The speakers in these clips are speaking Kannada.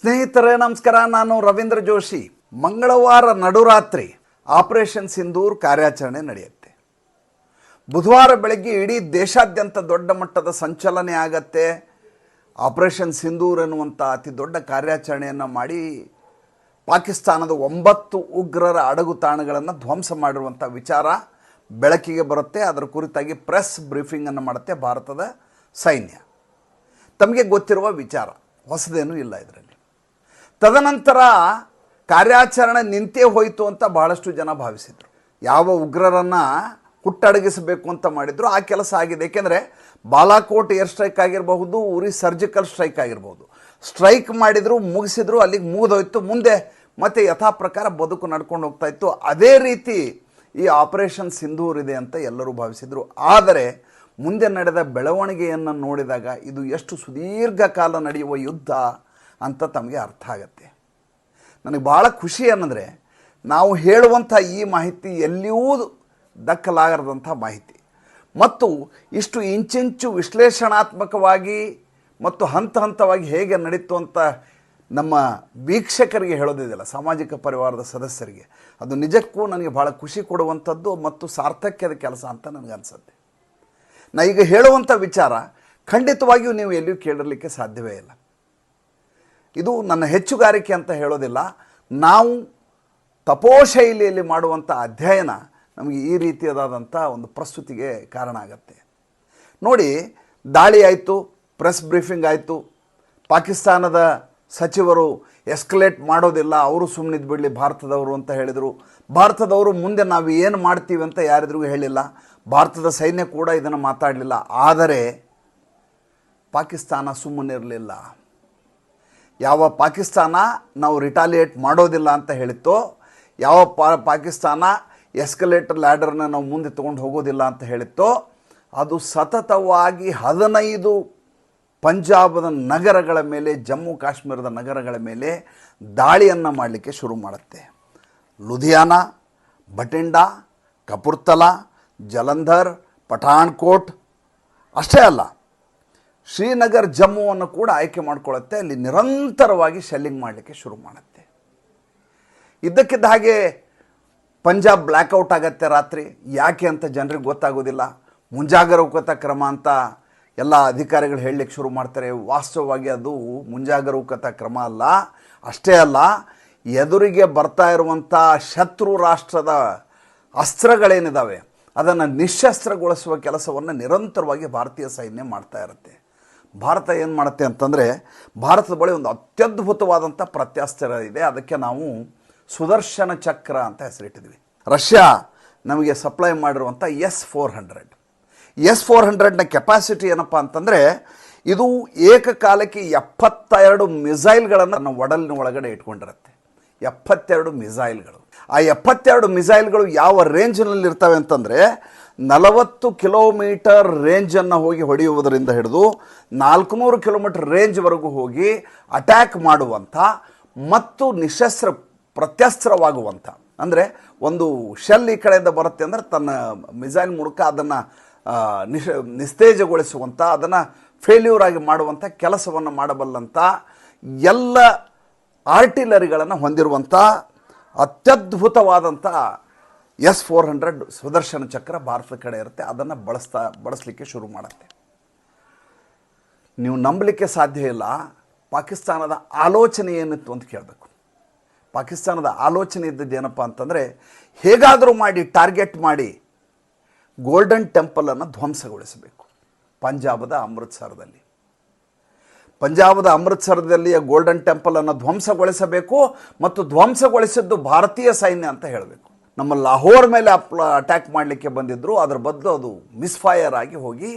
ಸ್ನೇಹಿತರೇ, ನಮಸ್ಕಾರ. ನಾನು ರವೀಂದ್ರ ಜೋಶಿ. ಮಂಗಳವಾರ ನಡುರಾತ್ರಿ ಆಪರೇಷನ್ ಸಿಂಧೂರ್ ಕಾರ್ಯಾಚರಣೆ ನಡೆಯುತ್ತೆ. ಬುಧವಾರ ಬೆಳಗ್ಗೆ ಇಡೀ ದೇಶಾದ್ಯಂತ ದೊಡ್ಡ ಮಟ್ಟದ ಸಂಚಲನೆ ಆಗತ್ತೆ. ಆಪರೇಷನ್ ಸಿಂಧೂರ್ ಎನ್ನುವಂಥ ಅತಿ ದೊಡ್ಡ ಕಾರ್ಯಾಚರಣೆಯನ್ನು ಮಾಡಿ ಪಾಕಿಸ್ತಾನದ ಒಂಬತ್ತು ಉಗ್ರರ ಅಡಗು ತಾಣಗಳನ್ನು ಧ್ವಂಸ ಮಾಡಿರುವಂಥ ವಿಚಾರ ಬೆಳಕಿಗೆ ಬರುತ್ತೆ. ಅದರ ಕುರಿತಾಗಿ ಪ್ರೆಸ್ ಬ್ರೀಫಿಂಗನ್ನು ಮಾಡುತ್ತೆ ಭಾರತದ ಸೈನ್ಯ. ತಮಗೆ ಗೊತ್ತಿರುವ ವಿಚಾರ. ಹೊಸದೇನೂ ಇಲ್ಲ ಇದರಲ್ಲಿ. ತದನಂತರ ಕಾರ್ಯಾಚರಣೆ ನಿಂತೇ ಹೋಯಿತು ಅಂತ ಬಹಳಷ್ಟು ಜನ ಭಾವಿಸಿದರು. ಯಾವ ಉಗ್ರರನ್ನು ಹುಟ್ಟಡಗಿಸಬೇಕು ಅಂತ ಮಾಡಿದ್ರು, ಆ ಕೆಲಸ ಆಗಿದೆ. ಏಕೆಂದರೆ ಬಾಲಾಕೋಟ್ ಏರ್ ಸ್ಟ್ರೈಕ್ ಆಗಿರಬಹುದು, ಉರಿ ಸರ್ಜಿಕಲ್ ಸ್ಟ್ರೈಕ್ ಆಗಿರ್ಬೋದು ಸ್ಟ್ರೈಕ್ ಮಾಡಿದ್ರು, ಮುಗಿಸಿದ್ರು, ಅಲ್ಲಿಗೆ ಮುಗಿದೋಯ್ತು. ಮುಂದೆ ಮತ್ತೆ ಯಥಾ ಪ್ರಕಾರ ಬದುಕು ನಡ್ಕೊಂಡು ಹೋಗ್ತಾ ಇತ್ತು. ಅದೇ ರೀತಿ ಈ ಆಪರೇಷನ್ ಸಿಂಧೂರ್ ಇದೆ ಅಂತ ಎಲ್ಲರೂ ಭಾವಿಸಿದರು. ಆದರೆ ಮುಂದೆ ನಡೆದ ಬೆಳವಣಿಗೆಯನ್ನು ನೋಡಿದಾಗ ಇದು ಎಷ್ಟು ಸುದೀರ್ಘ ಕಾಲ ನಡೆಯುವ ಯುದ್ಧ ಅಂತ ತಮಗೆ ಅರ್ಥ ಆಗತ್ತೆ. ನನಗೆ ಭಾಳ ಖುಷಿ ಏನಂದರೆ, ನಾವು ಹೇಳುವಂಥ ಈ ಮಾಹಿತಿ ಎಲ್ಲಿಯೂ ದಕ್ಕಲಾಗದಂಥ ಮಾಹಿತಿ. ಮತ್ತು ಇಷ್ಟು ಇಂಚಿಂಚು ವಿಶ್ಲೇಷಣಾತ್ಮಕವಾಗಿ ಮತ್ತು ಹಂತ ಹಂತವಾಗಿ ಹೇಗೆ ನಡೀತು ಅಂತ ನಮ್ಮ ವೀಕ್ಷಕರಿಗೆ ಹೇಳೋದಿದೆಯಲ್ಲ ಸಾಮಾಜಿಕ ಪರಿವಾರದ ಸದಸ್ಯರಿಗೆ. ಅದು ನಿಜಕ್ಕೂ ನನಗೆ ಭಾಳ ಖುಷಿ ಕೊಡುವಂಥದ್ದು ಮತ್ತು ಸಾರ್ಥಕ್ಯದ ಕೆಲಸ ಅಂತ ನನಗನ್ಸುತ್ತೆ ನಾ ಈಗ ಹೇಳುವಂಥ ವಿಚಾರ ಖಂಡಿತವಾಗಿಯೂ ನೀವು ಎಲ್ಲಿಯೂ ಕೇಳಿರಲಿಕ್ಕೆ ಸಾಧ್ಯವೇ ಇಲ್ಲ. ಇದು ನನ್ನ ಹೆಚ್ಚುಗಾರಿಕೆ ಅಂತ ಹೇಳೋದಿಲ್ಲ. ನಾವು ತಪೋಶೈಲಿಯಲ್ಲಿ ಮಾಡುವಂಥ ಅಧ್ಯಯನ ನಮಗೆ ಈ ರೀತಿಯಾದಂಥ ಒಂದು ಪ್ರಸ್ತುತಿಗೆ ಕಾರಣ ಆಗತ್ತೆ. ನೋಡಿ, ದಾಳಿ ಆಯಿತು, ಪ್ರೆಸ್ ಬ್ರೀಫಿಂಗ್ ಆಯಿತು. ಪಾಕಿಸ್ತಾನದ ಸಚಿವರು ಎಸ್ಕಲೇಟ್ ಮಾಡೋದಿಲ್ಲ, ಅವರು ಸುಮ್ಮನಿದ್ದು ಬಿಡಲಿ ಭಾರತದವರು ಅಂತ ಹೇಳಿದರು. ಭಾರತದವರು ಮುಂದೆ ನಾವು ಏನು ಮಾಡ್ತೀವಿ ಅಂತ ಯಾರಿದ್ರಿಗೂ ಹೇಳಿಲ್ಲ. ಭಾರತದ ಸೈನ್ಯ ಕೂಡ ಇದನ್ನು ಮಾತಾಡಲಿಲ್ಲ. ಆದರೆ ಪಾಕಿಸ್ತಾನ ಸುಮ್ಮನಿರಲಿಲ್ಲ. ಯಾವ ಪಾಕಿಸ್ತಾನ ನಾವು ರಿಟಾಲಿಯೇಟ್ ಮಾಡೋದಿಲ್ಲ ಅಂತ ಹೇಳಿತ್ತೋ, ಯಾವ ಪಾ, ಪಾಕಿಸ್ತಾನ ಎಸ್ಕಲೇಟರ್ ಲ್ಯಾಡರ್ನ ನಾವು ಮುಂದೆ ತೊಗೊಂಡು ಹೋಗೋದಿಲ್ಲ ಅಂತ ಹೇಳಿತ್ತೋ, ಅದು ಸತತವಾಗಿ ಹದಿನೈದು ಪಂಜಾಬದ ನಗರಗಳ ಮೇಲೆ, ಜಮ್ಮು ಕಾಶ್ಮೀರದ ನಗರಗಳ ಮೇಲೆ ದಾಳಿಯನ್ನು ಮಾಡಲಿಕ್ಕೆ ಶುರು ಮಾಡುತ್ತೆ. ಲುಧಿಯಾನ ಬಟಿಂಡಾ ಕಪುರ್ತಲಾ, ಜಲಂಧರ್, ಪಠಾಣ್ಕೋಟ್, ಅಷ್ಟೇ ಅಲ್ಲ. ಶ್ರೀನಗರ್ ಜಮ್ಮುವನ್ನು ಕೂಡ ಆಯ್ಕೆ ಮಾಡ್ಕೊಳ್ಳುತ್ತೆ. ಅಲ್ಲಿ ನಿರಂತರವಾಗಿ ಶೆಲ್ಲಿಂಗ್ ಮಾಡಲಿಕ್ಕೆ ಶುರು ಮಾಡುತ್ತೆ. ಇದ್ದಕ್ಕಿದ್ದ ಹಾಗೆ ಪಂಜಾಬ್ ಬ್ಲ್ಯಾಕ್ಔಟ್ ಆಗತ್ತೆ ರಾತ್ರಿ. ಯಾಕೆ ಅಂತ ಜನರಿಗೆ ಗೊತ್ತಾಗೋದಿಲ್ಲ. ಮುಂಜಾಗರೂಕತಾ ಕ್ರಮ ಅಂತ ಎಲ್ಲ ಅಧಿಕಾರಿಗಳು ಹೇಳಲಿಕ್ಕೆ ಶುರು ಮಾಡ್ತಾರೆ. ವಾಸ್ತವವಾಗಿ ಅದು ಮುಂಜಾಗರೂಕತಾ ಕ್ರಮ ಅಲ್ಲ, ಅಷ್ಟೇ ಅಲ್ಲ, ಎದುರಿಗೆ ಬರ್ತಾ ಇರುವಂಥ ಶತ್ರು ರಾಷ್ಟ್ರದ ಅಸ್ತ್ರಗಳೇನಿದ್ದಾವೆ ಅದನ್ನು ನಿಶಸ್ತ್ರಗೊಳಿಸುವ ಕೆಲಸವನ್ನು ನಿರಂತರವಾಗಿ ಭಾರತೀಯ ಸೈನ್ಯ ಮಾಡ್ತಾ ಇರುತ್ತೆ. ಭಾರತ ಏನು ಮಾಡುತ್ತೆ ಅಂತಂದರೆ ಭಾರತದ ಬಳಿ ಒಂದು ಅತ್ಯದ್ಭುತವಾದಂಥ ಪ್ರತ್ಯಾಸ್ತ್ರ ಇದೆ. ಅದಕ್ಕೆ ನಾವು ಸುದರ್ಶನ ಚಕ್ರ ಅಂತ ಹೆಸರಿಟ್ಟಿದ್ವಿ. ರಷ್ಯಾ ನಮಗೆ ಸಪ್ಲೈ ಮಾಡಿರುವಂಥ S four hundred. S four ಹಂಡ್ರೆಡ್ನ capacity ಏನಪ್ಪ ಅಂತಂದರೆ ಇದು ಏಕಕಾಲಕ್ಕೆ ಎಪ್ಪತ್ತೆರಡು ಮಿಸೈಲ್ಗಳನ್ನು ನನ್ನ ಒಡಲಿನ ಒಳಗಡೆ ಇಟ್ಕೊಂಡಿರುತ್ತೆ. ಎಪ್ಪತ್ತೆರಡು ಮಿಸೈಲ್ಗಳು. ಆ ಎಪ್ಪತ್ತೆರಡು ಮಿಸೈಲ್ಗಳು ಯಾವ ರೇಂಜ್ನಲ್ಲಿ ಇರ್ತವೆ ಅಂತಂದರೆ ನಲವತ್ತು ಕಿಲೋಮೀಟರ್ ರೇಂಜನ್ನು ಹೋಗಿ ಹೊಡೆಯುವುದರಿಂದ ಹಿಡಿದು ನಾಲ್ಕುನೂರು ಕಿಲೋಮೀಟರ್ ರೇಂಜ್ವರೆಗೂ ಹೋಗಿ ಅಟ್ಯಾಕ್ ಮಾಡುವಂಥ ಮತ್ತು ನಿಶಸ್ತ್ರ ಪ್ರತ್ಯಸ್ತ್ರವಾಗುವಂಥ, ಅಂದರೆ ಒಂದು ಶೆಲ್ ಈ ಕಡೆಯಿಂದ ಬರುತ್ತೆ ಅಂದರೆ ತನ್ನ ಮಿಸೈಲ್ ಮೂಲಕ ಅದನ್ನು ನಿಶ, ನಿಸ್ತೇಜಗೊಳಿಸುವಂಥ, ಅದನ್ನು ಫೇಲ್ಯೂರ್ ಆಗಿ ಮಾಡುವಂಥ ಕೆಲಸವನ್ನು ಮಾಡಬಲ್ಲಂಥ ಎಲ್ಲ ಆರ್ಟಿಲರಿಗಳನ್ನು ಹೊಂದಿರುವಂಥ ಅತ್ಯದ್ಭುತವಾದಂಥ S four hundred Sudarshan Chakra ಭಾರತದ ಕಡೆ ಇರುತ್ತೆ. ಅದನ್ನು ಬಳಸ್ತಾ, ಬಳಸಲಿಕ್ಕೆ ಶುರು ಮಾಡುತ್ತೆ. ನೀವು ನಂಬಲಿಕ್ಕೆ ಸಾಧ್ಯ ಇಲ್ಲ. ಪಾಕಿಸ್ತಾನದ ಆಲೋಚನೆ ಏನಿತ್ತು ಅಂತ ಕೇಳಬೇಕು. ಪಾಕಿಸ್ತಾನದ ಆಲೋಚನೆ ಇದ್ದದ್ದು ಏನಪ್ಪ ಅಂತಂದರೆ, ಹೇಗಾದರೂ ಮಾಡಿ, ಟಾರ್ಗೆಟ್ ಮಾಡಿ ಗೋಲ್ಡನ್ ಟೆಂಪಲನ್ನು ಧ್ವಂಸಗೊಳಿಸಬೇಕು. ಪಂಜಾಬದ ಅಮೃತ್ಸರದಲ್ಲಿ. ಪಂಜಾಬದ ಅಮೃತ್ಸರದಲ್ಲಿಯ ಗೋಲ್ಡನ್ ಟೆಂಪಲನ್ನು ಧ್ವಂಸಗೊಳಿಸಬೇಕು ಮತ್ತು ಧ್ವಂಸಗೊಳಿಸಿದ್ದು ಭಾರತೀಯ ಸೈನ್ಯ ಅಂತ ಹೇಳಬೇಕು. ನಮ್ಮ ಲಾಹೋರ್ ಮೇಲೆ ಅಪ್ ಅಟ್ಯಾಕ್ ಮಾಡಲಿಕ್ಕೆ ಬಂದಿದ್ದರು ಅದರ ಬದಲು ಅದು ಮಿಸ್ಫೈಯರ್ ಆಗಿ ಹೋಗಿ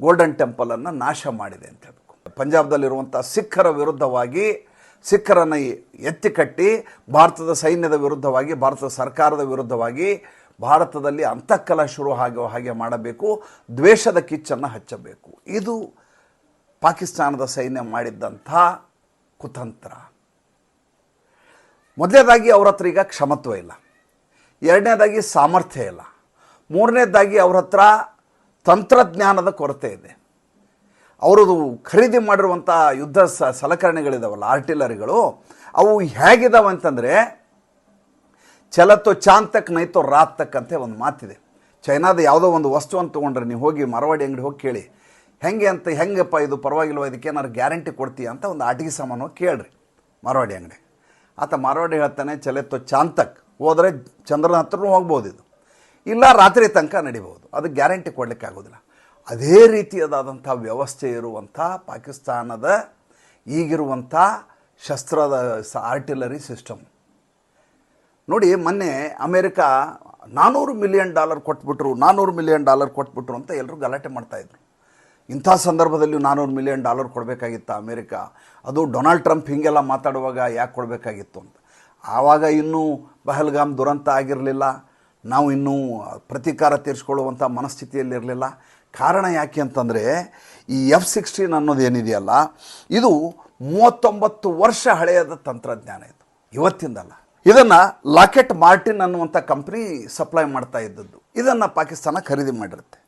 ಗೋಲ್ಡನ್ ಟೆಂಪಲನ್ನು ನಾಶ ಮಾಡಿದೆ ಅಂತ ಹೇಳಬೇಕು. ಪಂಜಾಬ್ದಲ್ಲಿರುವಂಥ ಸಿಖ್ಖರ ವಿರುದ್ಧವಾಗಿ ಸಿಖ್ಖರನ್ನು ಎತ್ತಿ ಕಟ್ಟಿ ಭಾರತದ ಸೈನ್ಯದ ವಿರುದ್ಧವಾಗಿ, ಭಾರತದ ಸರ್ಕಾರದ ವಿರುದ್ಧವಾಗಿ ಭಾರತದಲ್ಲಿ ಅಂತಃಕಲ ಶುರು ಆಗೋ ಹಾಗೆ ಮಾಡಬೇಕು. ದ್ವೇಷದ ಕಿಚ್ಚನ್ನು ಹಚ್ಚಬೇಕು. ಇದು ಪಾಕಿಸ್ತಾನದ ಸೈನ್ಯ ಮಾಡಿದ್ದಂಥ ಕುತಂತ್ರ. ಮೊದಲನೇದಾಗಿ ಅವ್ರ ಹತ್ರ ಈಗ ಕ್ಷಮತ್ವ ಇಲ್ಲ. ಎರಡನೇದಾಗಿ ಸಾಮರ್ಥ್ಯ ಇಲ್ಲ. ಮೂರನೇದಾಗಿ ಅವ್ರ ಹತ್ರ ತಂತ್ರಜ್ಞಾನದ ಕೊರತೆ ಇದೆ. ಅವರದು ಖರೀದಿ ಮಾಡಿರುವಂಥ ಯುದ್ಧ ಸ ಸಲಕರಣೆಗಳಿದಾವಲ್ಲ, ಆರ್ಟಿಲರಿಗಳು, ಅವು ಹೇಗಿದಾವೆ ಅಂತಂದರೆ ಚಲತ್ತೋ ಚಾಂತಕ್ ನೈತೋ ರಾತ್ ಒಂದು ಮಾತಿದೆ. ಚೈನಾದ ಯಾವುದೋ ಒಂದು ವಸ್ತುವನ್ನು ತೊಗೊಂಡ್ರೆ ನೀವು ಹೋಗಿ ಮರವಾಡಿ ಅಂಗಡಿ ಹೋಗಿ ಕೇಳಿ, ಹೆಂಗೆ ಅಂತ, ಹೆಂಗಪ್ಪ ಇದು ಪರವಾಗಿಲ್ವ, ಇದಕ್ಕೆ ಏನಾರು ಗ್ಯಾರಂಟಿ ಕೊಡ್ತೀಯ ಅಂತ ಒಂದು ಆಟಿಗೆ ಸಾಮಾನು ಕೇಳ್ರಿ ಮಾರವಾಡಿ ಅಂಗಡಿ. ಆತ ಮಾರವಾಡಿ ಹೇಳ್ತಾನೆ ಚಲೆತ್ತೋ ಚಾಂತಕ್ ಹೋದರೆ ಚಂದ್ರನ ಹತ್ರನೂ ಹೋಗ್ಬೋದು ಇದು. ಇಲ್ಲ ರಾತ್ರಿ ತನಕ ನಡಿಬೋದು ಅದು ಗ್ಯಾರಂಟಿ ಕೊಡಲಿಕ್ಕೆ ಆಗೋದಿಲ್ಲ ಅದೇ ರೀತಿಯದಾದಂಥ ವ್ಯವಸ್ಥೆ ಇರುವಂಥ ಪಾಕಿಸ್ತಾನದ ಈಗಿರುವಂಥ ಶಸ್ತ್ರದ ಆರ್ಟಿಲರಿ ಸಿಸ್ಟಮ್. ನೋಡಿ, ಮೊನ್ನೆ ಅಮೇರಿಕ ನಾನ್ನೂರು ಮಿಲಿಯನ್ ಡಾಲರ್ ಕೊಟ್ಬಿಟ್ರು ನಾನ್ನೂರು ಮಿಲಿಯನ್ ಡಾಲರ್ ಕೊಟ್ಬಿಟ್ರು ಅಂತ ಎಲ್ಲರೂ ಗಲಾಟೆ ಮಾಡ್ತಾಯಿದ್ರು ಇಂಥ ಸಂದರ್ಭದಲ್ಲಿ ನಾನ್ನೂರು ಮಿಲಿಯನ್ ಡಾಲರ್ ಕೊಡಬೇಕಾಗಿತ್ತು ಅಮೇರಿಕಾ? ಅದು ಡೊನಾಲ್ಡ್ ಟ್ರಂಪ್ ಹೀಗೆಲ್ಲ ಮಾತಾಡುವಾಗ ಯಾಕೆ ಕೊಡಬೇಕಾಗಿತ್ತು ಅಂತ. ಆವಾಗ ಇನ್ನೂ ಪಹಲ್ಗಾಮ್ ದುರಂತ ಆಗಿರಲಿಲ್ಲ. ನಾವು ಇನ್ನೂ ಪ್ರತೀಕಾರ ತೀರಿಸ್ಕೊಳ್ಳುವಂಥ ಮನಸ್ಥಿತಿಯಲ್ಲಿರಲಿಲ್ಲ ಕಾರಣ ಯಾಕೆ ಅಂತಂದರೆ, ಈ ಎಫ್ ಸಿಕ್ಸ್ಟೀನ್ ಅನ್ನೋದು ಏನಿದೆಯಲ್ಲ, ಇದು ಮೂವತ್ತೊಂಬತ್ತು ವರ್ಷ ಹಳೆಯದ ತಂತ್ರಜ್ಞಾನ ಇದು. ಇವತ್ತಿಂದಲ್ಲ. ಇದನ್ನು ಲಾಕೆಟ್ ಮಾರ್ಟಿನ್ ಅನ್ನುವಂಥ ಕಂಪ್ನಿ ಸಪ್ಲೈ ಮಾಡ್ತಾ ಇದ್ದದ್ದು. ಇದನ್ನು ಪಾಕಿಸ್ತಾನ ಖರೀದಿ ಮಾಡಿರುತ್ತೆ.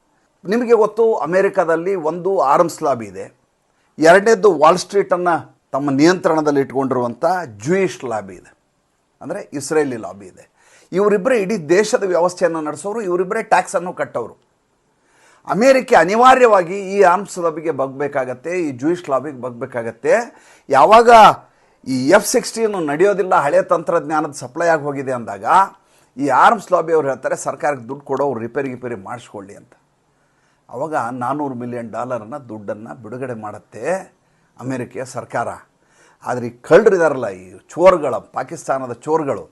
ನಿಮಗೆ ಗೊತ್ತು, ಅಮೇರಿಕಾದಲ್ಲಿ ಒಂದು ಆರ್ಮ್ಸ್ ಲಾಬಿ ಇದೆ. ಎರಡನೇದ್ದು ವಾಲ್ ಸ್ಟ್ರೀಟನ್ನು ತಮ್ಮ ನಿಯಂತ್ರಣದಲ್ಲಿ ಇಟ್ಕೊಂಡಿರುವಂಥ ಜೂಯಿಷ್ ಲಾಬಿ ಇದೆ. ಅಂದರೆ ಇಸ್ರೇಲಿ ಲಾಬಿ ಇದೆ. ಇವರಿಬ್ಬರೇ ಇಡೀ ದೇಶದ ವ್ಯವಸ್ಥೆಯನ್ನು ನಡೆಸೋರು ಇವರಿಬ್ಬರೇ ಟ್ಯಾಕ್ಸನ್ನು ಕಟ್ಟೋರು. ಅಮೇರಿಕೆ ಅನಿವಾರ್ಯವಾಗಿ ಈ ಆರ್ಮ್ಸ್ ಲಾಬಿಗೆ ಬಗ್ಬೇಕಾಗತ್ತೆ, ಈ ಜೂಯಿಷ್ ಲಾಬಿಗೆ ಬಗ್ಬೇಕಾಗತ್ತೆ. ಯಾವಾಗ ಈ ಎಫ್ ಸಿಕ್ಸ್ಟೀನ್ ನಡೆಯೋದಿಲ್ಲ, ಹಳೆ ತಂತ್ರಜ್ಞಾನದ ಸಪ್ಲೈ ಆಗಿ ಹೋಗಿದೆ ಅಂದಾಗ, ಈ ಆರ್ಮ್ಸ್ ಲಾಬಿ ಅವ್ರು ಹೇಳ್ತಾರೆ, ಸರ್ಕಾರಕ್ಕೆ ದುಡ್ಡು ಕೊಡೋರು ರಿಪೇರಿ ರಿಪೇರಿ ಮಾಡಿಸ್ಕೊಳ್ಳಿ ಅಂತ. ಅವಾಗ ನಾನ್ನೂರು ಮಿಲಿಯನ್ ಡಾಲರನ್ನು ದುಡ್ಡನ್ನು ಬಿಡುಗಡೆ ಮಾಡುತ್ತೆ ಅಮೇರಿಕೆಯ ಸರ್ಕಾರ. ಆದರೆ ಈ ಕಳ್ಳರಿದಾರಲ್ಲ, ಈ ಚೋರ್ಗಳ, ಪಾಕಿಸ್ತಾನದ ಚೋರ್ಗಳು,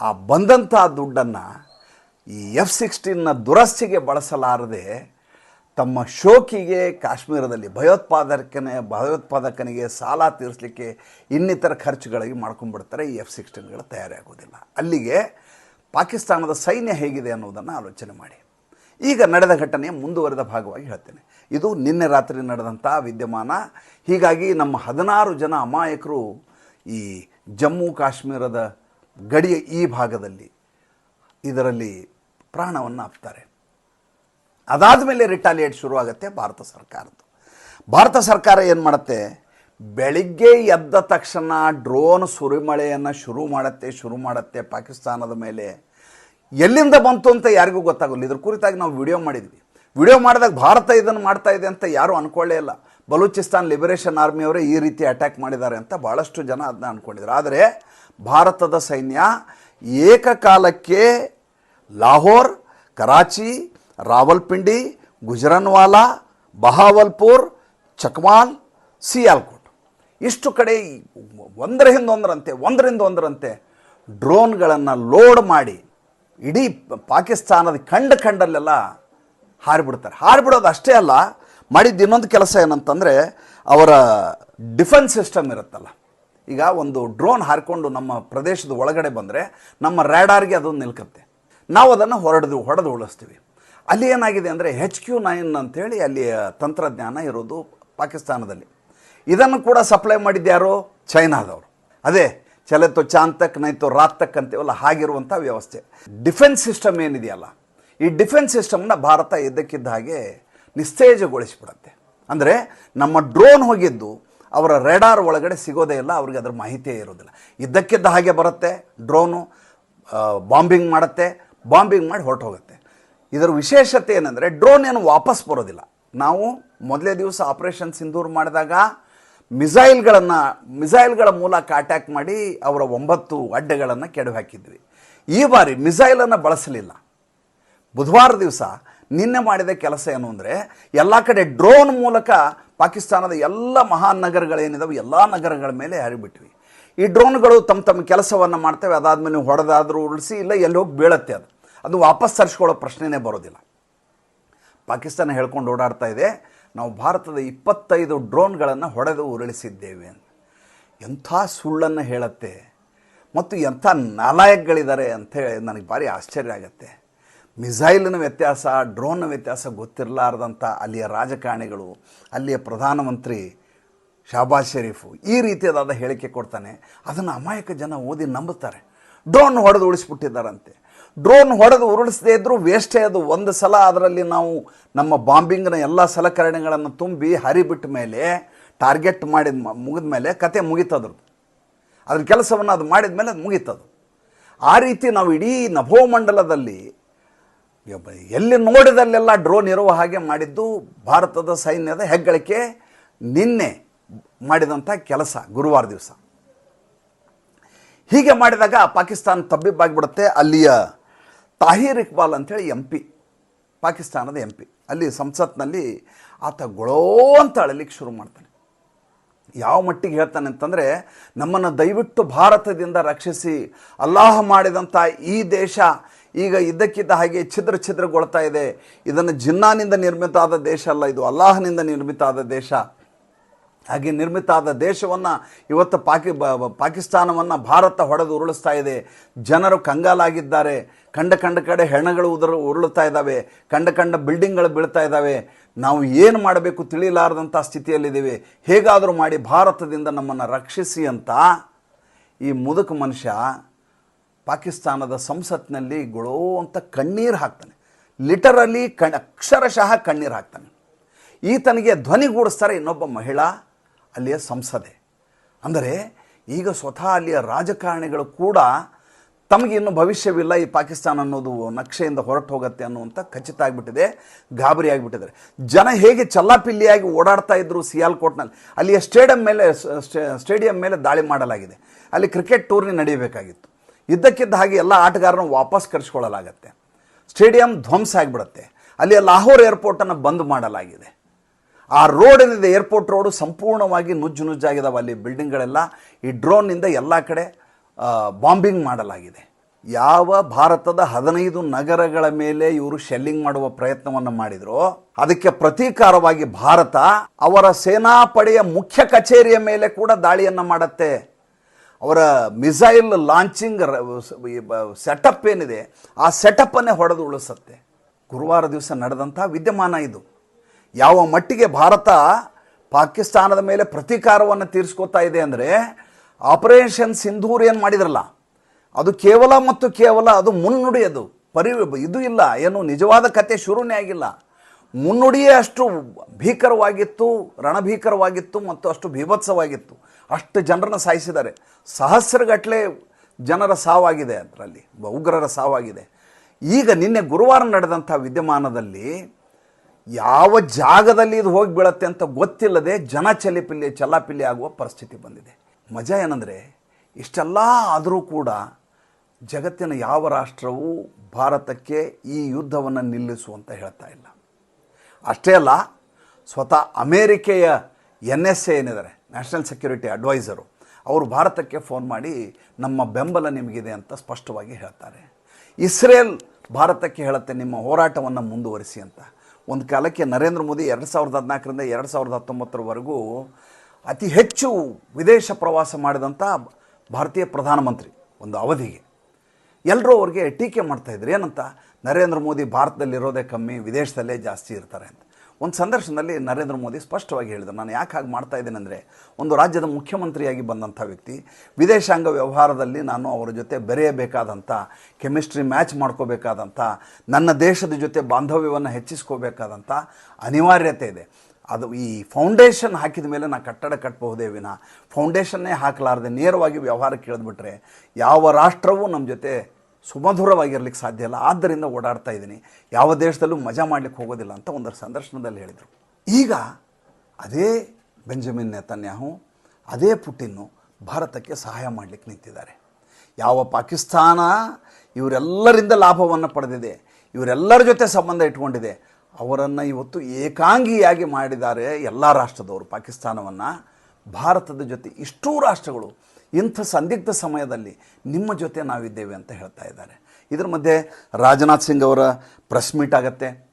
ಆ ಬಂದಂಥ ದುಡ್ಡನ್ನು ಈ ಎಫ್ ಸಿಕ್ಸ್ಟೀನ್ನ ದುರಸ್ತಿಗೆ ಬಳಸಲಾರದೆ ತಮ್ಮ ಶೋಕಿಗೆ ಕಾಶ್ಮೀರದಲ್ಲಿ ಭಯೋತ್ಪಾದಕನೇ, ಭಯೋತ್ಪಾದಕನಿಗೆ ಸಾಲ ತೀರಿಸಲಿಕ್ಕೆ ಇನ್ನಿತರ ಖರ್ಚುಗಳಿಗೆ ಮಾಡ್ಕೊಂಡ್ಬಿಡ್ತಾರೆ ಈ ಎಫ್ ಸಿಕ್ಸ್ಟೀನ್ಗಳು ತಯಾರಿ ಆಗೋದಿಲ್ಲ ಅಲ್ಲಿಗೆ ಪಾಕಿಸ್ತಾನದ ಸೈನ್ಯ ಹೇಗಿದೆ ಅನ್ನೋದನ್ನು ಆಲೋಚನೆ ಮಾಡಿ. ಈಗ ನಡೆದ ಘಟನೆ ಮುಂದುವರೆದ ಭಾಗವಾಗಿ ಹೇಳ್ತೇನೆ. ಇದು ನಿನ್ನೆ ರಾತ್ರಿ ನಡೆದಂಥ ವಿದ್ಯಮಾನ. ಹೀಗಾಗಿ ನಮ್ಮ ಹದಿನಾರು ಜನ ಅಮಾಯಕರು ಈ ಜಮ್ಮು ಕಾಶ್ಮೀರದ ಗಡಿಯ ಈ ಭಾಗದಲ್ಲಿ ಇದರಲ್ಲಿ ಪ್ರಾಣವನ್ನು ಅಪ್ತಾರೆ ಅದಾದ ಮೇಲೆ ರಿಟಾಲಿಯೇಟ್ ಶುರುವಾಗುತ್ತೆ ಭಾರತ ಸರ್ಕಾರದ್ದು. ಭಾರತ ಸರ್ಕಾರ ಏನು ಮಾಡುತ್ತೆ? ಬೆಳಿಗ್ಗೆ ಎದ್ದ ತಕ್ಷಣ ಡ್ರೋನ್ ಸುರಿಮಳೆಯನ್ನು ಶುರು ಮಾಡುತ್ತೆ ಶುರು ಮಾಡುತ್ತೆ ಪಾಕಿಸ್ತಾನದ ಮೇಲೆ. ಎಲ್ಲಿಂದ ಬಂತು ಅಂತ ಯಾರಿಗೂ ಗೊತ್ತಾಗಲ್ಲ. ಇದ್ರ ಕುರಿತಾಗಿ ನಾವು ವಿಡಿಯೋ ಮಾಡಿದ್ವಿ. ವಿಡಿಯೋ ಮಾಡಿದಾಗ ಭಾರತ ಇದನ್ನು ಮಾಡ್ತಾ ಇದೆ ಅಂತ ಯಾರೂ ಅನ್ಕೊಳ್ಳೇ ಇಲ್ಲ. ಬಲೂಚಿಸ್ತಾನ್ ಲಿಬರೇಷನ್ ಆರ್ಮಿಯವರೇ ಈ ರೀತಿ ಅಟ್ಯಾಕ್ ಮಾಡಿದ್ದಾರೆ ಅಂತ ಭಾಳಷ್ಟು ಜನ ಅದನ್ನ ಅಂದ್ಕೊಂಡಿದ್ರು ಆದರೆ ಭಾರತದ ಸೈನ್ಯ ಏಕಕಾಲಕ್ಕೆ ಲಾಹೋರ್, ಕರಾಚಿ, ರಾವಲ್ಪಿಂಡಿ, ಗುಜರನ್ವಾಲಾ, ಬಹಾವಲ್ಪುರ್ ಚಕ್ಮಾಲ್ ಸಿಯಾಲ್ಕೋಟ್. ಇಷ್ಟು ಕಡೆ ಒಂದರ ಹಿಂದೊಂದರಂತೆ ಒಂದರಿಂದ ಒಂದರಂತೆ ಡ್ರೋನ್ಗಳನ್ನು ಲೋಡ್ ಮಾಡಿ ಇಡೀ ಪಾಕಿಸ್ತಾನದ ಖಂಡ ಖಂಡಲ್ಲೆಲ್ಲ ಹಾರಿಬಿಡ್ತಾರೆ. ಹಾರಿಬಿಡೋದು ಅಷ್ಟೇ ಅಲ್ಲ, ಮಾಡಿದ್ದು ಇನ್ನೊಂದು ಕೆಲಸ ಏನಂತಂದರೆ ಅವರ ಡಿಫೆನ್ಸ್ ಸಿಸ್ಟಮ್ ಇರುತ್ತಲ್ಲ. ಈಗ ಒಂದು ಡ್ರೋನ್ ಹಾರಿಕೊಂಡು ನಮ್ಮ ಪ್ರದೇಶದ ಒಳಗಡೆ ಬಂದರೆ ನಮ್ಮ ರ್ಯಾಡಾರ್ಗೆ ಅದೊಂದು ನಿಲ್ಕತ್ತೆ. ನಾವು ಅದನ್ನು ಹೊರಡ್ದು, ಹೊಡೆದು ಉಳಿಸ್ತೀವಿ ಅಲ್ಲಿ ಏನಾಗಿದೆ ಅಂದರೆ ಹೆಚ್ ಕ್ಯೂ ನೈನ್ ಅಂತೇಳಿ ಅಲ್ಲಿ ತಂತ್ರಜ್ಞಾನ ಇರೋದು ಪಾಕಿಸ್ತಾನದಲ್ಲಿ. ಇದನ್ನು ಕೂಡ ಸಪ್ಲೈ ಮಾಡಿದ್ಯಾರು ಚೈನಾದವರು. ಅದೇ ಚಲೆತೋ ಚಾಂತಕ್, ನೈತೋ ರಾತ್ತಕ್ ಅಂತೀವಲ್ಲ ಹಾಗಿರುವಂಥ ವ್ಯವಸ್ಥೆ. ಡಿಫೆನ್ಸ್ ಸಿಸ್ಟಮ್ ಏನಿದೆಯಲ್ಲ, ಈ ಡಿಫೆನ್ಸ್ ಸಿಸ್ಟಮ್ನ ಭಾರತ ಇದ್ದಕ್ಕಿದ್ದ ಹಾಗೆ ನಿಸ್ತೇಜಗೊಳಿಸಿಬಿಡತ್ತೆ. ಅಂದರೆ ನಮ್ಮ ಡ್ರೋನ್ ಹೋಗಿದ್ದು, ಅವರ ರೆಡಾರ್ ಒಳಗಡೆ ಸಿಗೋದೇ ಇಲ್ಲ, ಅವ್ರಿಗೆ ಅದರ ಮಾಹಿತಿಯೇ ಇರೋದಿಲ್ಲ. ಇದ್ದಕ್ಕಿದ್ದ ಹಾಗೆ ಬರುತ್ತೆ, ಡ್ರೋನು ಬಾಂಬಿಂಗ್ ಮಾಡುತ್ತೆ, ಬಾಂಬಿಂಗ್ ಮಾಡಿ ಹೊರಟು ಹೋಗುತ್ತೆ ಇದರ ವಿಶೇಷತೆ ಏನಂದರೆ, ಡ್ರೋನ್ ಏನು ವಾಪಸ್ ಬರೋದಿಲ್ಲ. ನಾವು ಮೊದಲೇ ದಿವಸ ಆಪರೇಷನ್ ಸಿಂಧೂರ್ ಮಾಡಿದಾಗ ಮಿಸೈಲ್ಗಳನ್ನು, ಮಿಸೈಲ್ಗಳ ಮೂಲಕ ಅಟ್ಯಾಕ್ ಮಾಡಿ ಅವರ ಒಂಬತ್ತು ಅಡ್ಡೆಗಳನ್ನು ಕೆಡವಿ ಹಾಕಿದ್ವಿ ಈ ಬಾರಿ ಮಿಸೈಲನ್ನು ಬಳಸಲಿಲ್ಲ. ಬುಧವಾರ ದಿವಸ ನಿನ್ನೆ ಮಾಡಿದ ಕೆಲಸ ಏನು ಅಂದರೆ, ಎಲ್ಲ ಕಡೆ ಡ್ರೋನ್ ಮೂಲಕ ಪಾಕಿಸ್ತಾನದ ಎಲ್ಲ ಮಹಾನ್ ನಗರಗಳೇನಿದಾವೆ, ಎಲ್ಲ ನಗರಗಳ ಮೇಲೆ ಹರಿಬಿಟ್ವಿ. ಈ ಡ್ರೋನ್ಗಳು ತಮ್ಮ ತಮ್ಮ ಕೆಲಸವನ್ನು ಮಾಡ್ತವೆ, ಅದಾದಮೇಲೆ ಹೊಡೆದಾದರೂ ಉಳಿಸಿ ಇಲ್ಲ ಎಲ್ಲಿ ಹೋಗಿ ಬೀಳತ್ತೆ ಅದು. ಅದು ವಾಪಸ್ ತರಿಸ್ಕೊಳ್ಳೋ ಪ್ರಶ್ನೆನೇ ಬರೋದಿಲ್ಲ. ಪಾಕಿಸ್ತಾನ ಹೇಳ್ಕೊಂಡು ಓಡಾಡ್ತಾ ಇದೆ. ನಾವು ಭಾರತದ ಇಪ್ಪತ್ತೈದು ಡ್ರೋನ್ಗಳನ್ನು ಹೊಡೆದು ಉರುಳಿಸಿದ್ದೇವೆ ಅಂತ. ಎಂಥ ಸುಳ್ಳನ್ನು ಹೇಳುತ್ತೆ ಮತ್ತು ಎಂಥ ನಾಲಾಯಕ್ಗಳಿದ್ದಾರೆ ಅಂಥೇಳಿ ನನಗೆ ಭಾರಿ ಆಶ್ಚರ್ಯ ಆಗುತ್ತೆ. ಮಿಸೈಲಿನ ವ್ಯತ್ಯಾಸ ಡ್ರೋನ್ನ ವ್ಯತ್ಯಾಸ ಗೊತ್ತಿರಲಾರ್ದಂಥ ಅಲ್ಲಿಯ ರಾಜಕಾರಣಿಗಳು, ಅಲ್ಲಿಯ ಪ್ರಧಾನಮಂತ್ರಿ ಶಾಬಾಜ್ ಶರೀಫು ಈ ರೀತಿಯಾದ ಹೇಳಿಕೆ ಕೊಡ್ತಾನೆ. ಅದನ್ನು ಅಮಾಯಕ ಜನ ಓದಿ ನಂಬುತ್ತಾರೆ. ಡ್ರೋನ್ ಹೊಡೆದು ಉಳಿಸ್ಬಿಟ್ಟಿದ್ದಾರಂತೆ ಡ್ರೋನ್ ಹೊಡೆದು ಉರುಳಿಸದೇ ಇದ್ದರೂ ವೇಸ್ಟೇ ಅದು. ಒಂದು ಸಲ ಅದರಲ್ಲಿ ನಾವು ನಮ್ಮ ಬಾಂಬಿಂಗ್ನ ಎಲ್ಲ ಸಲಕರಣೆಗಳನ್ನು ತುಂಬಿ ಹರಿಬಿಟ್ಟ ಮೇಲೆ ಟಾರ್ಗೆಟ್ ಮಾಡಿದ ಮುಗಿದ ಮೇಲೆ ಕತೆ ಮುಗೀತದ್ರದ್ದು ಅದ್ರ ಕೆಲಸವನ್ನು ಅದು ಮಾಡಿದ ಮೇಲೆ ಅದು ಮುಗೀತದು ಆ ರೀತಿ ನಾವು ಇಡೀ ನಭೋಮಂಡಲದಲ್ಲಿ ಎಲ್ಲಿ ನೋಡಿದಲ್ಲೆಲ್ಲ ಡ್ರೋನ್ ಇರುವ ಹಾಗೆ ಮಾಡಿದ್ದು ಭಾರತದ ಸೈನ್ಯದ ಹೆಗ್ಗಳಿಕೆ ನಿನ್ನೆ ಮಾಡಿದಂಥ ಕೆಲಸ, ಗುರುವಾರ ದಿವಸ. ಹೀಗೆ ಮಾಡಿದಾಗ ಪಾಕಿಸ್ತಾನ ತಬ್ಬಿಬ್ಬಾಗಿಬಿಡುತ್ತೆ. ಅಲ್ಲಿಯ ತಾಹೀರ್ ಇಕ್ಬಾಲ್ ಅಂಥೇಳಿ ಎಂ ಪಿ, ಪಾಕಿಸ್ತಾನದ ಎಂ ಪಿ. ಅಲ್ಲಿ ಸಂಸತ್ನಲ್ಲಿ ಆತ ಗೊಳೋ ಅಂತ ಅಳಲಿಕ್ಕೆ ಶುರು ಮಾಡ್ತಾನೆ. ಯಾವ ಮಟ್ಟಿಗೆ ಹೇಳ್ತಾನೆ ಅಂತಂದರೆ, ನಮ್ಮನ್ನು ದಯವಿಟ್ಟು ಭಾರತದಿಂದ ರಕ್ಷಿಸಿ, ಅಲ್ಲಾಹ ಮಾಡಿದಂಥ ಈ ದೇಶ ಈಗ ಇದ್ದಕ್ಕಿದ್ದ ಹಾಗೆ ಛಿದ್ರ ಛಿದ್ರಗೊಳ್ತಾ ಇದೆ. ಇದನ್ನು ಜಿನ್ನಾನಿಂದ ನಿರ್ಮಿತ ಆದ ದೇಶ ಅಲ್ಲ ಇದು, ಅಲ್ಲಾಹನಿಂದ ನಿರ್ಮಿತ ಆದ ದೇಶ. ಹಾಗೆ ನಿರ್ಮಿತ ಆದ ದೇಶವನ್ನು ಇವತ್ತು ಪಾಕಿ ಪಾಕಿಸ್ತಾನವನ್ನು ಭಾರತ ಹೊಡೆದು ಉರುಳಿಸ್ತಾ ಇದೆ. ಜನರು ಕಂಗಾಲಾಗಿದ್ದಾರೆ. ಕಂಡ ಕಂಡ ಕಡೆ ಹೆಣಗಳು ಉದುರು, ಉರುಳುತ್ತಾ ಇದ್ದಾವೆ. ಕಂಡ ಕಂಡ ಬಿಲ್ಡಿಂಗ್ಗಳು ಬೀಳ್ತಾ ಇದ್ದಾವೆ. ನಾವು ಏನು ಮಾಡಬೇಕು ತಿಳಿಲಾರದಂಥ ಸ್ಥಿತಿಯಲ್ಲಿದ್ದೇವೆ. ಹೇಗಾದರೂ ಮಾಡಿ ಭಾರತದಿಂದ ನಮ್ಮನ್ನು ರಕ್ಷಿಸಿ ಅಂತ ಈ ಮುದುಕ ಮನುಷ್ಯ ಪಾಕಿಸ್ತಾನದ ಸಂಸತ್ನಲ್ಲಿ ಗೊಳೋ ಅಂತ ಕಣ್ಣೀರು ಹಾಕ್ತಾನೆ. ಲಿಟರಲಿ ಕಣ್, ಅಕ್ಷರಶಃ ಕಣ್ಣೀರು ಹಾಕ್ತಾನೆ. ಈತನಿಗೆ ಧ್ವನಿಗೂಡಿಸ್ತಾರೆ ಇನ್ನೊಬ್ಬ ಮಹಿಳಾ. ಅಲ್ಲಿಯ ಸಂಸದೆ. ಅಂದರೆ ಈಗ ಸ್ವತಃ ಅಲ್ಲಿಯ ರಾಜಕಾರಣಿಗಳು ಕೂಡ ತಮಗೆ ಇನ್ನು ಭವಿಷ್ಯವಿಲ್ಲ ಈ ಪಾಕಿಸ್ತಾನ ಅನ್ನೋದು ನಕ್ಷೆಯಿಂದ ಹೊರಟು ಹೋಗುತ್ತೆ ಅನ್ನುವಂಥ ಖಚಿತ ಆಗಿಬಿಟ್ಟಿದೆ, ಗಾಬರಿ ಆಗಿಬಿಟ್ಟಿದ್ದಾರೆ. ಜನ ಹೇಗೆ ಚಲ್ಲಾಪಿಲ್ಲಿಯಾಗಿ ಓಡಾಡ್ತಾ ಇದ್ರು ಸಿಯಾಲ್ಕೋಟ್ನಲ್ಲಿ, ಅಲ್ಲಿಯ ಸ್ಟೇಡಿಯಂ ಮೇಲೆ ಸ್ಟೇಡಿಯಂ ಮೇಲೆ ದಾಳಿ ಮಾಡಲಾಗಿದೆ. ಅಲ್ಲಿ ಕ್ರಿಕೆಟ್ ಟೂರ್ನಿ ನಡೆಯಬೇಕಾಗಿತ್ತು ಇದ್ದಕ್ಕಿದ್ದ ಹಾಗೆ ಎಲ್ಲ ಆಟಗಾರರನ್ನು ವಾಪಸ್ ಕರೆಸ್ಕೊಳ್ಳಲಾಗತ್ತೆ. ಸ್ಟೇಡಿಯಂ ಧ್ವಂಸ ಆಗಿಬಿಡುತ್ತೆ. ಅಲ್ಲಿಯ ಲಾಹೋರ್ ಏರ್ಪೋರ್ಟನ್ನು ಬಂದ್ ಮಾಡಲಾಗಿದೆ. ಆ ರೋಡ್ ಏನಿದೆ ಏರ್ಪೋರ್ಟ್ ರೋಡು ಸಂಪೂರ್ಣವಾಗಿ ನುಜ್ಜು ನುಜ್ಜಾಗಿದ್ದಾವೆ ಅಲ್ಲಿ ಬಿಲ್ಡಿಂಗ್ಗಳೆಲ್ಲ. ಈ ಡ್ರೋನ್ನಿಂದ ಎಲ್ಲ ಕಡೆ ಬಾಂಬಿಂಗ್ ಮಾಡಲಾಗಿದೆ. ಯಾವ ಭಾರತದ ಹದಿನೈದು ನಗರಗಳ ಮೇಲೆ ಇವರು ಶೆಲ್ಲಿಂಗ್ ಮಾಡುವ ಪ್ರಯತ್ನವನ್ನು ಮಾಡಿದ್ರು. ಅದಕ್ಕೆ ಪ್ರತೀಕಾರವಾಗಿ ಭಾರತ ಅವರ ಸೇನಾಪಡೆಯ ಮುಖ್ಯ ಕಚೇರಿಯ ಮೇಲೆ ಕೂಡ ದಾಳಿಯನ್ನು ಮಾಡುತ್ತೆ. ಅವರ ಮಿಸೈಲ್ ಲಾಂಚಿಂಗ್ ಸೆಟಪ್ ಏನಿದೆ, ಆ ಸೆಟಪ್ಪನ್ನೇ ಹೊಡೆದು ಉಳಿಸುತ್ತೆ. ಗುರುವಾರ ದಿವಸ ನಡೆದಂಥ ವಿದ್ಯಮಾನ ಇದು. ಯಾವ ಮಟ್ಟಿಗೆ ಭಾರತ ಪಾಕಿಸ್ತಾನದ ಮೇಲೆ ಪ್ರತೀಕಾರವನ್ನು ತೀರಿಸ್ಕೋತಾ ಇದೆ ಅಂದರೆ ಆಪರೇಷನ್ ಸಿಂಧೂರ್ ಏನು ಮಾಡಿದ್ರಲ್ಲ, ಅದು ಕೇವಲ ಮತ್ತು ಕೇವಲ ಅದು ಮುನ್ನುಡಿ ಅದು ಪರಿ ಇದು ಇಲ್ಲ, ಏನು ನಿಜವಾದ ಕತೆ ಶುರುನೇ ಆಗಿಲ್ಲ. ಮುನ್ನುಡಿಯೇ ಅಷ್ಟು ಭೀಕರವಾಗಿತ್ತು, ರಣಭೀಕರವಾಗಿತ್ತು ಮತ್ತು ಅಷ್ಟು ಭೀಭತ್ಸವಾಗಿತ್ತು. ಅಷ್ಟು ಜನರನ್ನು ಸಾಯಿಸಿದ್ದಾರೆ. ಸಹಸ್ರಗಟ್ಟಲೆ ಜನರ ಸಾವಾಗಿದೆ ಅದರಲ್ಲಿ, ಉಗ್ರರ ಸಾವಾಗಿದೆ. ಈಗ ನಿನ್ನೆ ಗುರುವಾರ ನಡೆದಂಥ ವಿದ್ಯಮಾನದಲ್ಲಿ ಯಾವ ಜಾಗದಲ್ಲಿ ಇದು ಹೋಗಿ ಬೀಳತ್ತೆ ಅಂತ ಗೊತ್ತಿಲ್ಲದೆ ಜನ ಚಲಿಪಿಲ್ಲಿ, ಚಲ್ಲಾಪಿಲ್ಲಿ ಆಗುವ ಪರಿಸ್ಥಿತಿ ಬಂದಿದೆ. ಮಜಾ ಏನಂದರೆ, ಇಷ್ಟೆಲ್ಲ ಆದರೂ ಕೂಡ ಜಗತ್ತಿನ ಯಾವ ರಾಷ್ಟ್ರವೂ ಭಾರತಕ್ಕೆ ಈ ಯುದ್ಧವನ್ನು ನಿಲ್ಲಿಸು ಅಂತ ಹೇಳ್ತಾ ಇಲ್ಲ. ಅಷ್ಟೇ ಅಲ್ಲ, ಸ್ವತಃ ಅಮೇರಿಕೆಯ ಎನ್ ಎಸ್ ಎ ಏನಿದ್ದಾರೆ, ನ್ಯಾಷನಲ್ ಸೆಕ್ಯೂರಿಟಿ ಅಡ್ವೈಸರು, ಅವರು ಭಾರತಕ್ಕೆ ಫೋನ್ ಮಾಡಿ ನಮ್ಮ ಬೆಂಬಲ ನಿಮಗಿದೆ ಅಂತ ಸ್ಪಷ್ಟವಾಗಿ ಹೇಳ್ತಾರೆ. ಇಸ್ರೇಲ್ ಭಾರತಕ್ಕೆ ಹೇಳುತ್ತೆ, ನಿಮ್ಮ ಹೋರಾಟವನ್ನು ಮುಂದುವರಿಸಿ ಅಂತ. ಒಂದು ಕಾಲಕ್ಕೆ ನರೇಂದ್ರ ಮೋದಿ ಎರಡು ಸಾವಿರದ ಹದಿನಾಲ್ಕರಿಂದ ಎರಡು ಸಾವಿರದ ಹತ್ತೊಂಬತ್ತರವರೆಗೂ ಅತಿ ಹೆಚ್ಚು ವಿದೇಶ ಪ್ರವಾಸ ಮಾಡಿದಂಥ ಭಾರತೀಯ ಪ್ರಧಾನಮಂತ್ರಿ ಒಂದು ಅವಧಿಗೆ. ಎಲ್ಲರೂ ಅವ್ರಿಗೆ ಟೀಕೆ ಮಾಡ್ತಾಯಿದ್ರು ಏನಂತ? ನರೇಂದ್ರ ಮೋದಿ ಭಾರತದಲ್ಲಿರೋದೇ ಕಮ್ಮಿ, ವಿದೇಶದಲ್ಲೇ ಜಾಸ್ತಿ ಇರ್ತಾರೆ ಅಂತ. ಒಂದು ಸಂದರ್ಶನದಲ್ಲಿ ನರೇಂದ್ರ ಮೋದಿ ಸ್ಪಷ್ಟವಾಗಿ ಹೇಳಿದರು. ನಾನು ಯಾಕೆ ಹಾಗೆ ಮಾಡ್ತಾ ಇದ್ದೇನೆ ಅಂದರೆ, ಒಂದು ರಾಜ್ಯದ ಮುಖ್ಯಮಂತ್ರಿಯಾಗಿ ಬಂದಂಥ ವ್ಯಕ್ತಿ, ವಿದೇಶಾಂಗ ವ್ಯವಹಾರದಲ್ಲಿ ನಾನು ಅವರ ಜೊತೆ ಬೆರೆಯಬೇಕಾದಂಥ, ಕೆಮಿಸ್ಟ್ರಿ ಮ್ಯಾಚ್ ಮಾಡ್ಕೋಬೇಕಾದಂಥ, ನನ್ನ ದೇಶದ ಜೊತೆ ಬಾಂಧವ್ಯವನ್ನು ಹೆಚ್ಚಿಸ್ಕೋಬೇಕಾದಂಥ ಅನಿವಾರ್ಯತೆ ಇದೆ. ಅದು ಈ ಫೌಂಡೇಶನ್ ಹಾಕಿದ ಮೇಲೆ ನಾನು ಕಟ್ಟಡ ಕಟ್ಟಬಹುದೇ ವಿನ, ಫೌಂಡೇಶನ್ನೇ ಹಾಕಲಾರದೆ ನೇರವಾಗಿ ವ್ಯವಹಾರಕ್ಕೆ ಇಳಿದ್ಬಿಟ್ರೆ ಯಾವ ರಾಷ್ಟ್ರವೂ ನಮ್ಮ ಜೊತೆ ಸುಮಧುರವಾಗಿರ್ಲಿಕ್ಕೆ ಸಾಧ್ಯ ಇಲ್ಲ. ಆದ್ದರಿಂದ ಓಡಾಡ್ತಾ ಇದ್ದೀನಿ. ಯಾವ ದೇಶದಲ್ಲೂ ಮಜಾ ಮಾಡಲಿಕ್ಕೆ ಹೋಗೋದಿಲ್ಲ ಅಂತ ಒಂದು ಸಂದರ್ಶನದಲ್ಲಿ ಹೇಳಿದರು. ಈಗ ಅದೇ ಬೆಂಜಮಿನ್ ನೆತನ್ಯಾಹು, ಅದೇ ಪುಟಿನ್ನು ಭಾರತಕ್ಕೆ ಸಹಾಯ ಮಾಡಲಿಕ್ಕೆ ನಿಂತಿದ್ದಾರೆ. ಯಾವ ಪಾಕಿಸ್ತಾನ ಇವರೆಲ್ಲರಿಂದ ಲಾಭವನ್ನು ಪಡೆದಿದೆ, ಇವರೆಲ್ಲರ ಜೊತೆ ಸಂಬಂಧ ಇಟ್ಕೊಂಡಿದೆ, ಅವರನ್ನು ಇವತ್ತು ಏಕಾಂಗಿಯಾಗಿ ಮಾಡಿದ್ದಾರೆ ಎಲ್ಲ ರಾಷ್ಟ್ರದವರು. ಪಾಕಿಸ್ತಾನವನ್ನು ಭಾರತದ ಜೊತೆ ಇಷ್ಟೂ ರಾಷ್ಟ್ರಗಳು ಇಂಥ ಸಂದಿಗ್ಧ ಸಮಯದಲ್ಲಿ ನಿಮ್ಮ ಜೊತೆ ನಾವಿದ್ದೇವೆ ಅಂತ ಹೇಳ್ತಾ ಇದ್ದಾರೆ. ಇದರ ಮಧ್ಯೆ ರಾಜನಾಥ್ ಸಿಂಗ್ ಅವರ ಪ್ರೆಸ್ ಮೀಟ್ ಆಗತ್ತೆ.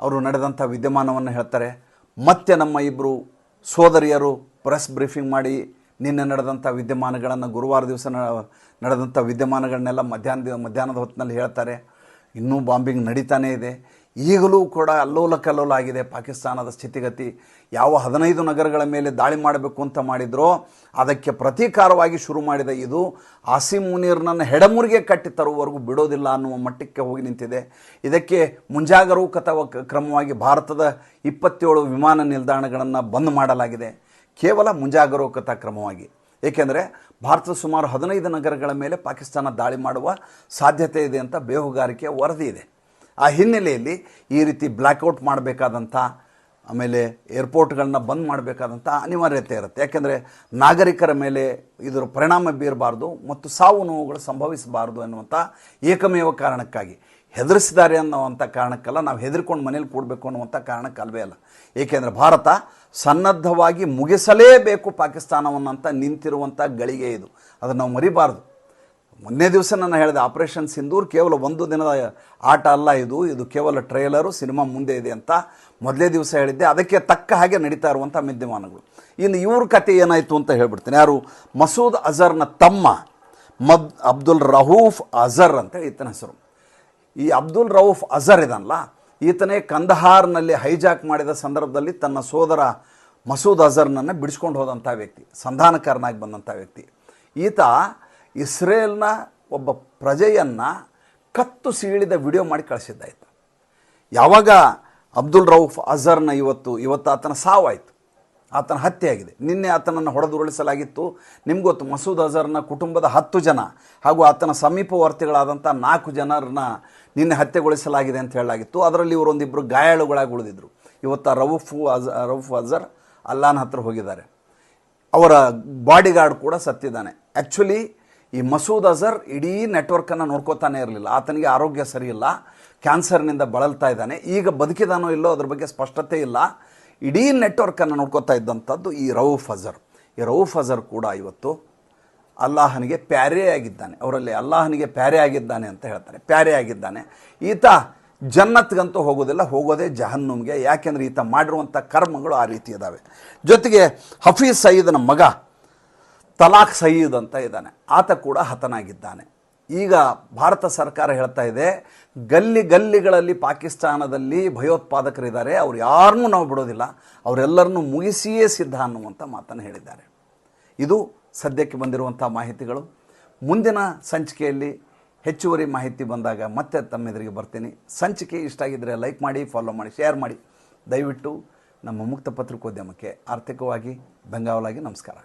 ಅವರು ನಡೆದಂಥ ವಿದ್ಯಮಾನವನ್ನು ಹೇಳ್ತಾರೆ. ಮತ್ತೆ ನಮ್ಮ ಇಬ್ಬರು ಸೋದರಿಯರು ಪ್ರೆಸ್ ಬ್ರೀಫಿಂಗ್ ಮಾಡಿ ನಿನ್ನೆ ನಡೆದಂಥ ವಿದ್ಯಮಾನಗಳನ್ನು ಗುರುವಾರ ದಿವಸ ನಡೆದಂಥ ವಿದ್ಯಮಾನಗಳನ್ನೆಲ್ಲ ಮಧ್ಯಾಹ್ನ ಮಧ್ಯಾಹ್ನದ ಹೊತ್ತಿನಲ್ಲಿ ಹೇಳ್ತಾರೆ. ಇನ್ನೂ ಬಾಂಬಿಂಗ್ ನಡೀತಾನೇ ಇದೆ. ಈಗಲೂ ಕೂಡ ಅಲ್ಲೋಲ ಕಲ್ಲೋಲ ಆಗಿದೆ ಪಾಕಿಸ್ತಾನದ ಸ್ಥಿತಿಗತಿ. ಯಾವ ಹದಿನೈದು ನಗರಗಳ ಮೇಲೆ ದಾಳಿ ಮಾಡಬೇಕು ಅಂತ ಮಾಡಿದ್ರೋ, ಅದಕ್ಕೆ ಪ್ರತೀಕಾರವಾಗಿ ಶುರು ಮಾಡಿದ ಇದು, ಆಸಿಮ್ ಮುನೀರ್ನನ್ನು ಹೆಡಮುರಿಗೆ ಕಟ್ಟಿ ತರುವವರೆಗೂ ಬಿಡೋದಿಲ್ಲ ಅನ್ನುವ ಮಟ್ಟಕ್ಕೆ ಹೋಗಿ ನಿಂತಿದೆ. ಇದಕ್ಕೆ ಮುಂಜಾಗರೂಕತಾ ಕ್ರಮವಾಗಿ ಭಾರತದ ಇಪ್ಪತ್ತೇಳು ವಿಮಾನ ನಿಲ್ದಾಣಗಳನ್ನು ಬಂದ್ ಮಾಡಲಾಗಿದೆ. ಕೇವಲ ಮುಂಜಾಗರೂಕತಾ ಕ್ರಮವಾಗಿ. ಏಕೆಂದರೆ, ಭಾರತದ ಸುಮಾರು ಹದಿನೈದು ನಗರಗಳ ಮೇಲೆ ಪಾಕಿಸ್ತಾನ ದಾಳಿ ಮಾಡುವ ಸಾಧ್ಯತೆ ಇದೆ ಅಂತ ಬೇಹುಗಾರಿಕೆಯ ವರದಿ ಇದೆ. ಆ ಹಿನ್ನೆಲೆಯಲ್ಲಿ ಈ ರೀತಿ ಬ್ಲ್ಯಾಕ್ಔಟ್ ಮಾಡಬೇಕಾದಂಥ, ಆಮೇಲೆ ಏರ್ಪೋರ್ಟ್ಗಳನ್ನ ಬಂದ್ ಮಾಡಬೇಕಾದಂಥ ಅನಿವಾರ್ಯತೆ ಇರುತ್ತೆ. ಯಾಕೆಂದರೆ ನಾಗರಿಕರ ಮೇಲೆ ಇದರ ಪರಿಣಾಮ ಬೀರಬಾರ್ದು ಮತ್ತು ಸಾವು ನೋವುಗಳು ಸಂಭವಿಸಬಾರ್ದು ಎನ್ನುವಂಥ ಏಕಮೇವ ಕಾರಣಕ್ಕಾಗಿ. ಹೆದರಿಸಿದ್ದಾರೆ ಅನ್ನೋವಂಥ ಕಾರಣಕ್ಕಲ್ಲ, ನಾವು ಹೆದರ್ಕೊಂಡು ಮನೇಲಿ ಕೂಡಬೇಕು ಅನ್ನುವಂಥ ಕಾರಣಕ್ಕಲ್ವೇ ಅಲ್ಲ. ಏಕೆಂದರೆ ಭಾರತ ಸನ್ನದ್ಧವಾಗಿ ಮುಗಿಸಲೇಬೇಕು ಪಾಕಿಸ್ತಾನವನ್ನು ಅಂತ ನಿಂತಿರುವಂಥ ಗಳಿಗೆ ಇದು ಅದನ್ನು ನಾವು ಮರಿಬಾರ್ದು. ಮೊನ್ನೆ ದಿವಸ ನಾನು ಹೇಳಿದೆ ಆಪರೇಷನ್ ಸಿಂಧೂರ್ ಕೇವಲ ಒಂದು ದಿನದ ಆಟ ಅಲ್ಲ ಇದು. ಇದು ಕೇವಲ ಟ್ರೇಲರು, ಸಿನಿಮಾ ಮುಂದೆ ಇದೆ ಅಂತ ಮೊದಲೇ ದಿವಸ ಹೇಳಿದ್ದೆ. ಅದಕ್ಕೆ ತಕ್ಕ ಹಾಗೆ ನಡೀತಾ ಇರುವಂಥ ವಿದ್ಯಮಾನಗಳು. ಇನ್ನು ಇವ್ರ ಕತೆ ಏನಾಯಿತು ಅಂತ ಹೇಳ್ಬಿಡ್ತೀನಿ. ಯಾರು? ಮಸೂದ್ ಅಜರ್ನ ತಮ್ಮ ಮದ್ ಅಬ್ದುಲ್ ರಹೂಫ್ ಅಜರ್ ಅಂತ ಈತನ ಹೆಸರು. ಈ ಅಬ್ದುಲ್ ರಹೂಫ್ ಅಜರ್ ಇದನ್ನಲ್ಲ ಈತನೇ ಕಂದಹಾರ್ನಲ್ಲಿ ಹೈಜಾಕ್ ಮಾಡಿದ ಸಂದರ್ಭದಲ್ಲಿ ತನ್ನ ಸೋದರ ಮಸೂದ್ ಅಜರ್ನನ್ನು ಬಿಡಿಸ್ಕೊಂಡು ಹೋದಂಥ ವ್ಯಕ್ತಿ, ಸಂಧಾನಕಾರನಾಗಿ ಬಂದಂಥ ವ್ಯಕ್ತಿ. ಈತ ಇಸ್ರೇಲ್ನ ಒಬ್ಬ ಪ್ರಜೆಯನ್ನು ಕತ್ತು ಸೀಳಿದ ವಿಡಿಯೋ ಮಾಡಿ ಕಳಿಸಿದ್ದಾಯಿತು. ಯಾವಾಗ ಅಬ್ದುಲ್ ರೌಫ್ ಅಜರ್ನ ಇವತ್ತು ಇವತ್ತು ಆತನ ಸಾವಾಯಿತು. ಆತನ ಹತ್ಯೆ ಆಗಿದೆ ನಿನ್ನೆ ಆತನನ್ನು ಹೊಡೆದುರುಳಿಸಲಾಗಿತ್ತು. ನಿಮ್ಗೊತ್ತು ಮಸೂದ್ ಅಜರ್ನ ಕುಟುಂಬದ ಹತ್ತು ಜನ ಹಾಗೂ ಆತನ ಸಮೀಪವರ್ತಿಗಳಾದಂಥ ನಾಲ್ಕು ಜನರನ್ನ ನಿನ್ನೆ ಹತ್ಯೆಗೊಳಿಸಲಾಗಿದೆ ಅಂತ ಹೇಳಲಾಗಿತ್ತು. ಅದರಲ್ಲಿ ಇವರೊಂದಿಬ್ಬರು ಗಾಯಾಳುಗಳಾಗಿ ಉಳಿದಿದ್ರು. ಇವತ್ತು ರೌಫು ಅಜ, ರೌಫ್ ಅಜರ್ ಅಲ್ಲಾನ ಹತ್ರ ಹೋಗಿದ್ದಾರೆ. ಅವರ ಬಾಡಿಗಾರ್ಡ್ ಕೂಡ ಸತ್ತಿದ್ದಾನೆ. ಆ್ಯಕ್ಚುಲಿ ಈ ಮಸೂದ್ ಅಜರ್ ಇಡೀ ನೆಟ್ವರ್ಕನ್ನು ನೋಡ್ಕೋತಾನೆ ಇರಲಿಲ್ಲ. ಆತನಿಗೆ ಆರೋಗ್ಯ ಸರಿಯಿಲ್ಲ. ಕ್ಯಾನ್ಸರ್ನಿಂದ ಬಳಲ್ತಾ ಇದ್ದಾನೆ. ಈಗ ಬದುಕಿದಾನೋ ಇಲ್ಲೋ ಅದ್ರ ಬಗ್ಗೆ ಸ್ಪಷ್ಟತೆ ಇಲ್ಲ. ಇಡೀ ನೆಟ್ವರ್ಕನ್ನು ನೋಡ್ಕೋತಾ ಇದ್ದಂಥದ್ದು ಈ ರೌಫ್ ಅಜರ್. ಈ ರೌಫ್ ಅಜರ್ ಕೂಡ ಇವತ್ತು ಅಲ್ಲಾಹನಿಗೆ ಪ್ಯಾರೇ ಆಗಿದ್ದಾನೆ. ಅವರಲ್ಲಿ ಅಲ್ಲಾಹನಿಗೆ ಪ್ಯಾರೆ ಆಗಿದ್ದಾನೆ ಅಂತ ಹೇಳ್ತಾರೆ. ಪ್ಯಾರೇ ಆಗಿದ್ದಾನೆ. ಈತ ಜನ್ನತ್ಗಂತೂ ಹೋಗೋದಿಲ್ಲ. ಹೋಗೋದೇ ಜಹನ್ನಮ್ಗೆ ಯಾಕೆಂದರೆ ಈತ ಮಾಡಿರುವಂಥ ಕರ್ಮಗಳು ಆ ರೀತಿ ಇದ್ದಾವೆ ಜೊತೆಗೆ ಹಫೀಜ್ ಸಯೀದನ ಮಗ ತಲಾಖ್ ಸಯೀದ್ ಅಂತ ಇದ್ದಾನೆ. ಆತ ಕೂಡ ಹತನಾಗಿದ್ದಾನೆ. ಈಗ ಭಾರತ ಸರ್ಕಾರ ಹೇಳ್ತಾ ಇದೆ, ಗಲ್ಲಿ ಗಲ್ಲಿಗಳಲ್ಲಿ ಪಾಕಿಸ್ತಾನದಲ್ಲಿ ಭಯೋತ್ಪಾದಕರಿದ್ದಾರೆ, ಅವ್ರು ಯಾರನ್ನೂ ನಾವು ಬಿಡೋದಿಲ್ಲ, ಅವರೆಲ್ಲರನ್ನೂ ಮುಗಿಸಿಯೇ ಸಿದ್ಧ ಅನ್ನುವಂಥ ಮಾತನ್ನು ಹೇಳಿದ್ದಾರೆ. ಇದು ಸದ್ಯಕ್ಕೆ ಬಂದಿರುವಂಥ ಮಾಹಿತಿಗಳು. ಮುಂದಿನ ಸಂಚಿಕೆಯಲ್ಲಿ ಹೆಚ್ಚುವರಿ ಮಾಹಿತಿ ಬಂದಾಗ ಮತ್ತೆ ತಮ್ಮ ಎದುರಿಗೆ ಬರ್ತೀನಿ. ಸಂಚಿಕೆ ಇಷ್ಟ ಆಗಿದ್ದರೆ ಲೈಕ್ ಮಾಡಿ ಫಾಲೋ ಮಾಡಿ ಶೇರ್ ಮಾಡಿ. ದಯವಿಟ್ಟು ನಮ್ಮ ಮುಕ್ತ ಪತ್ರಿಕೋದ್ಯಮಕ್ಕೆ ಆರ್ಥಿಕವಾಗಿ ಬೆಂಗಾವಲಾಗಿ ನಮಸ್ಕಾರ.